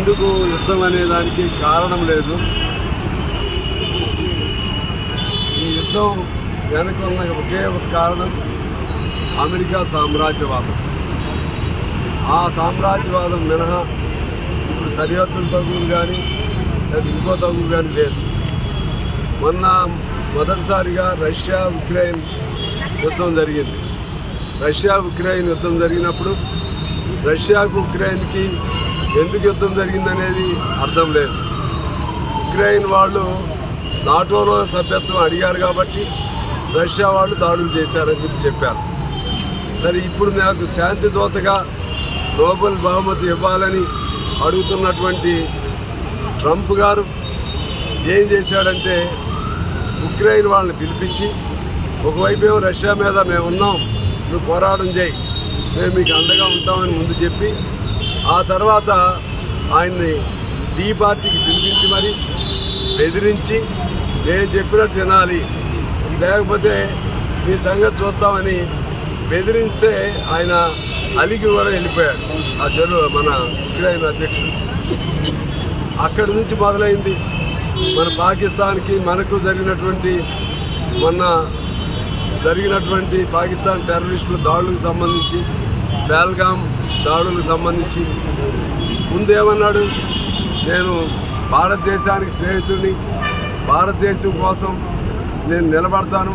ఎందుకు యుద్ధం అనే దానికి కారణం లేదు. ఈ యుద్ధం వెనక ఉన్న ఒకే ఒక కారణం అమెరికా సామ్రాజ్యవాదం. ఆ సామ్రాజ్యవాదం మినహా ఇప్పుడు సరిహద్దుల తగులు కానీ లేదా ఇంకో తగులు కానీ లేదు. మొన్న మొదటిసారిగా రష్యా ఉక్రెయిన్ యుద్ధం జరిగింది. రష్యా ఉక్రెయిన్ యుద్ధం జరిగినప్పుడు రష్యాకు ఉక్రెయిన్కి ఎందుకు యుద్ధం జరిగిందనేది అర్థం లేదు. ఉక్రెయిన్ వాళ్ళు నాటోలో సభ్యత్వం అడిగారు కాబట్టి రష్యా వాళ్ళు దాడులు చేశారని చెప్పి చెప్పారు. సరే ఇప్పుడు నాకు శాంతి దూతగా నోబెల్ బహుమతి ఇవ్వాలని అడుగుతున్నటువంటి ట్రంప్ గారు ఏం చేశాడంటే ఉక్రెయిన్ వాళ్ళని పిలిపించి ఒకవైపు ఏమో రష్యా మీద మేము ఉన్నాం నువ్వు పోరాటం చేయి మేము మీకు అండగా ఉంటామని ముందు చెప్పి ఆ తర్వాత ఆయన్ని టీ పార్టీకి పిలిపించి మరి బెదిరించి నేను చెప్పినట్టు వినాలి లేకపోతే మీ సంగతి చూస్తామని బెదిరిస్తే ఆయన అలిగి కూడా వెళ్ళిపోయాడు. ఆ జరు మన ఉక్రెయిన్ అధ్యక్షుడు. అక్కడి నుంచి మొదలైంది. మన పాకిస్తాన్కి మనకు జరిగినటువంటి మొన్న జరిగినటువంటి పాకిస్తాన్ టెర్రరిస్టుల దాడులకు సంబంధించి బెల్గాం దాడులకు సంబంధించి ముందేమన్నాడు? నేను భారతదేశానికి స్నేహితుడిని భారతదేశం కోసం నేను నిలబడతాను.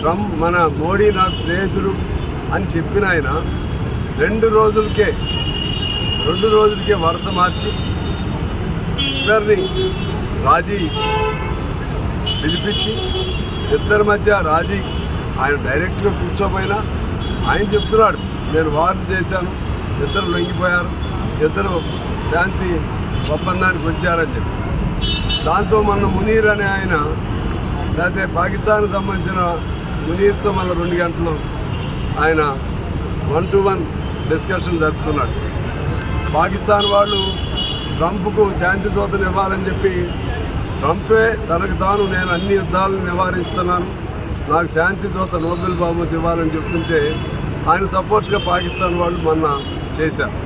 ట్రంప్ మన మోడీ నాకు స్నేహితుడు అని చెప్పిన ఆయన రెండు రోజులకే రెండు రోజులకే వరుస మార్చి ఇద్దరిని రాజీ పిలిపించి ఇద్దరి మధ్య రాజీ ఆయన డైరెక్ట్గా కూర్చోపోయినా ఆయన చెప్తున్నాడు. నేను వార్న్ చేశాను. ఇద్దరు లొంగిపోయారు. ఇద్దరు శాంతి ఒప్పందానికి వచ్చారని చెప్పి. దాంతో మన మునీర్ అనే ఆయన లేకపోతే పాకిస్తాన్కి సంబంధించిన మునీర్తో మన రెండు గంటలు ఆయన వన్ టు వన్ డిస్కషన్ జరుపుతున్నాడు పాకిస్తాన్ వాళ్ళు ట్రంప్కు శాంతి దూతను ఇవ్వాలని చెప్పి ట్రంపే తనకు తాను నేను అన్ని యుద్ధాలను నివారిస్తున్నాను. నాకు శాంతి దూత నోబెల్ బహుమతి ఇవ్వాలని చెప్తుంటే ఆయన సపోర్ట్గా పాకిస్తాన్ వాళ్ళు మొన్న చేశారు.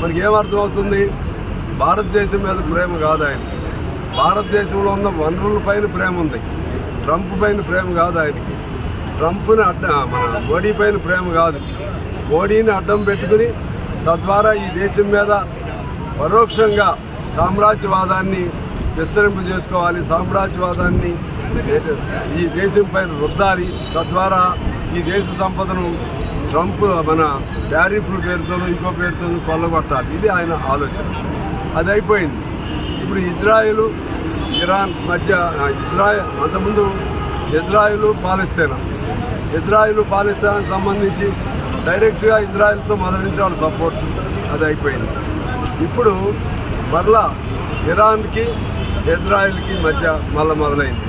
మనకి ఏమర్థం అవుతుంది? భారతదేశం మీద ప్రేమ కాదు ఆయన. భారతదేశంలో ఉన్న వనరుల పైన ప్రేమ ఉంది. ట్రంప్ పైన ప్రేమ కాదు ఆయనకి. ట్రంప్ని అడ్డ మన మోడీ పైన ప్రేమ కాదు. మోడీని అడ్డం పెట్టుకుని తద్వారా ఈ దేశం మీద పరోక్షంగా సామ్రాజ్యవాదాన్ని విస్తరింపు చేసుకోవాలి సామ్రాజ్యవాదాన్ని ఈ దేశం పైన రుద్దాలి. తద్వారా ఈ దేశ సంపదను ట్రంప్ మన ట్యారిఫ్ల పేరుతోనూ ఇంకో పేరుతోనూ కొల్లగొట్టాలి. ఇది ఆయన ఆలోచన. అది అయిపోయింది. ఇప్పుడు ఇజ్రాయెల్ ఇరాన్ మధ్య ఇజ్రాయెల్ అంతకుముందు ఇజ్రాయెల్ పాలిస్తేనా? ఇజ్రాయెల్ పాలస్తీనాకి సంబంధించి డైరెక్ట్గా ఇజ్రాయెల్తో మొదలించాలి సపోర్ట్. అది అయిపోయింది. ఇప్పుడు మరలా ఇరాన్కి ఇజ్రాయెల్కి మధ్య మళ్ళీ మొదలైంది.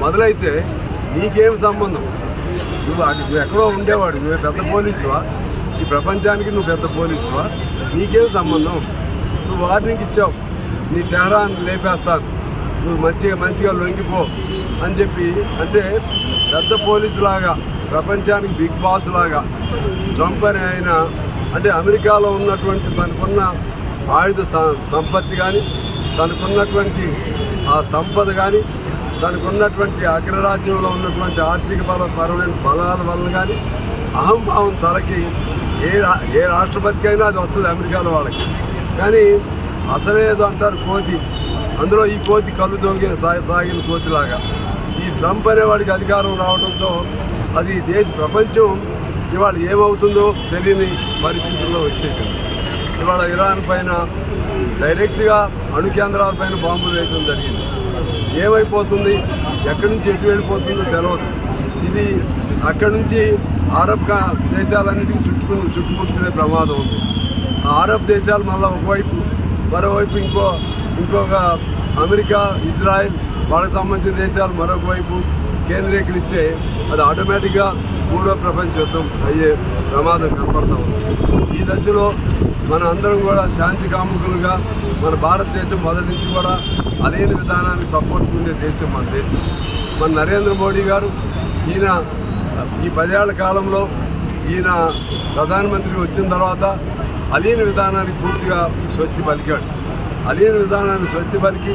మొదలైతే నీకేం సంబంధం? నువ్వు అటు నువ్వు ఎక్కడో ఉండేవాడు. నువ్వు పెద్ద పోలీసువా? ఈ ప్రపంచానికి నువ్వు పెద్ద పోలీసువా? నీకేం సంబంధం? నువ్వు వార్నింగ్ ఇచ్చావు. నీ టెహరాన్ లేపేస్తాను. నువ్వు మంచిగా మంచిగా లొంగిపో అని చెప్పి అంటే పెద్ద పోలీసు లాగా ప్రపంచానికి బిగ్ బాస్ లాగా ట్రంప్ అని ఆయన అంటే అమెరికాలో ఉన్నటువంటి తనకున్న ఆయుధ సంపత్తి కానీ తనకున్నటువంటి ఆ సంపద కానీ దానికి ఉన్నటువంటి అగ్రరాజ్యంలో ఉన్నటువంటి ఆర్థిక బల పరమైన బలాల వల్ల కానీ అహంభావం ధరకి ఏ రా- ఏ రాష్ట్రపతికైనా అది వస్తుంది అమెరికాలో వాళ్ళకి. కానీ అసలేదో అంటారు కోతి. అందులో ఈ కోతి కళ్ళు దొంగి తాగిన కోతిలాగా. ఈ ట్రంప్ అనేవాడికి అధికారం రావడంతో అది దేశ ప్రపంచం ఇవాళ ఏమవుతుందో తెలియని పరిస్థితుల్లో వచ్చేసింది. ఇవాళ ఇరాన్ పైన డైరెక్ట్గా అణు కేంద్రాల పైన బాంబులు వేయడం జరిగింది. ఏమైపోతుంది? ఎక్కడి నుంచి ఎటు వెళ్ళిపోతుందో తెలియదు ఇది అక్కడి నుంచి అరబ్ కా- దేశాలన్నిటికీ చుట్టుకుని చుట్టుముట్టుకునే ప్రమాదం ఉంది. ఆ అరబ్ దేశాలు మళ్ళీ ఒకవైపు మరోవైపు ఇంకో ఇంకొక అమెరికా ఇజ్రాయెల్ వాళ్ళకి సంబంధించిన దేశాలు మరొక వైపు కేంద్రీకరిస్తే అది ఆటోమేటిక్గా మూడో ప్రపంచ యుద్ధం అయ్యే ప్రమాదం కనపడతా ఉంది. ఈ దశలో మన అందరం కూడా శాంతి కాముకులుగా మన భారతదేశం మొదటి నుంచి కూడా అలేని విధానాన్ని సపోర్ట్ ఉండే దేశం మన దేశం మన నరేంద్ర మోడీ గారు ఈయన ఈ పదేళ్ళ కాలంలో ఈయన ప్రధానమంత్రి వచ్చిన తర్వాత అలీన విధానానికి పూర్తిగా స్వస్తి పలికాడు అలీన విధానాన్ని స్వస్తి పలికి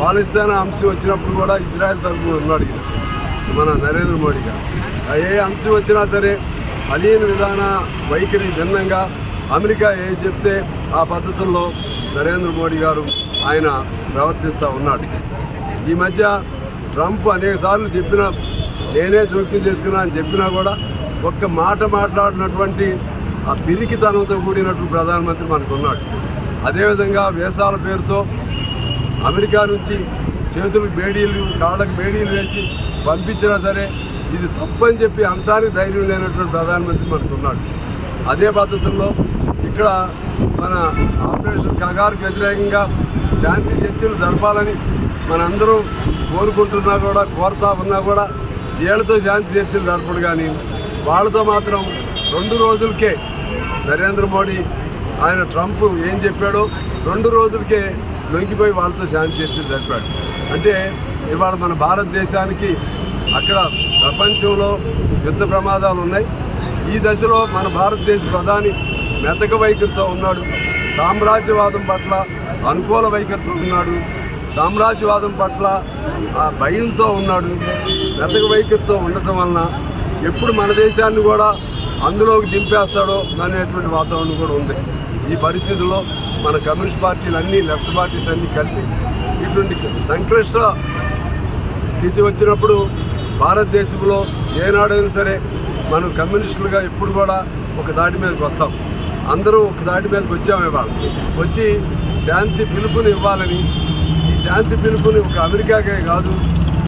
పాలిస్తాన్ అంశం వచ్చినప్పుడు కూడా ఇజ్రాయెల్ తరఫున ఉన్నాడు ఈయన. మన నరేంద్ర మోడీ గారు ఏ అంశం వచ్చినా సరే అలీన విధాన వైఖరి భిన్నంగా అమెరికా ఏ చెప్తే ఆ పద్ధతుల్లో నరేంద్ర మోడీ గారు ఆయన ప్రవర్తిస్తూ ఉన్నాడు. ఈ మధ్య ట్రంప్ అనేక సార్లు చెప్పిన నేనే జోక్యం చేసుకున్నా అని చెప్పినా కూడా ఒక్క మాట మాట్లాడినటువంటి ఆ పిరికితనంతో కూడినటువంటి ప్రధానమంత్రి మనకు ఉన్నాడు అదేవిధంగా వేసాల పేరుతో అమెరికా నుంచి చేతులకు బేడీలు కాళ్ళకు బేడీలు వేసి పంపించినా సరే ఇది తప్పని చెప్పి అంటానికి ధైర్యం లేనటువంటి ప్రధానమంత్రి మనకు ఉన్నాడు అదే పద్ధతుల్లో ఇక్కడ మన ఆపరేషన్ కగారుకు వ్యతిరేకంగా శాంతి చర్చలు జరపాలని మనందరూ కోరుకుంటున్నా కూడా కోరుతా ఉన్నా కూడా వీళ్ళతో శాంతి చర్చలు జరపడు కానీ వాళ్ళతో మాత్రం రెండు రోజులకే నరేంద్ర మోడీ ఆయన ట్రంప్ ఏం చెప్పాడో రెండు రోజులకే లొంగిపోయి వాళ్ళతో శాంతి చర్చలు జరిపాడు. అంటే ఇవాళ మన భారతదేశానికి అక్కడ ప్రపంచంలో యుద్ధ ప్రమాదాలు ఉన్నాయి. ఈ దశలో మన భారతదేశ ప్రధాని మెతక వైఖరితో ఉన్నాడు. సామ్రాజ్యవాదం పట్ల అనుకూల వైఖరితో ఉన్నాడు. సామ్రాజ్యవాదం పట్ల ఆ భయంతో ఉన్నాడు. మెతక వైఖరితో ఉండటం వలన ఎప్పుడు మన దేశాన్ని కూడా అందులోకి దింపేస్తాడో అనేటువంటి వాతావరణం కూడా ఉంది. ఈ పరిస్థితుల్లో మన కమ్యూనిస్ట్ పార్టీలు అన్నీ లెఫ్ట్ పార్టీస్ అన్నీ కలిపి ఇటువంటి సంక్లిష్ట స్థితి వచ్చినప్పుడు భారతదేశంలో ఏనాడైనా సరే మనం కమ్యూనిస్టులుగా ఎప్పుడు కూడా ఒక దాటి మీదకి వస్తాం. అందరూ ఒక దాటి మీదకి వచ్చాము ఇవాళ. వచ్చి శాంతి పిలుపుని ఇవ్వాలని ఈ శాంతి పిలుపుని ఒక అమెరికాకే కాదు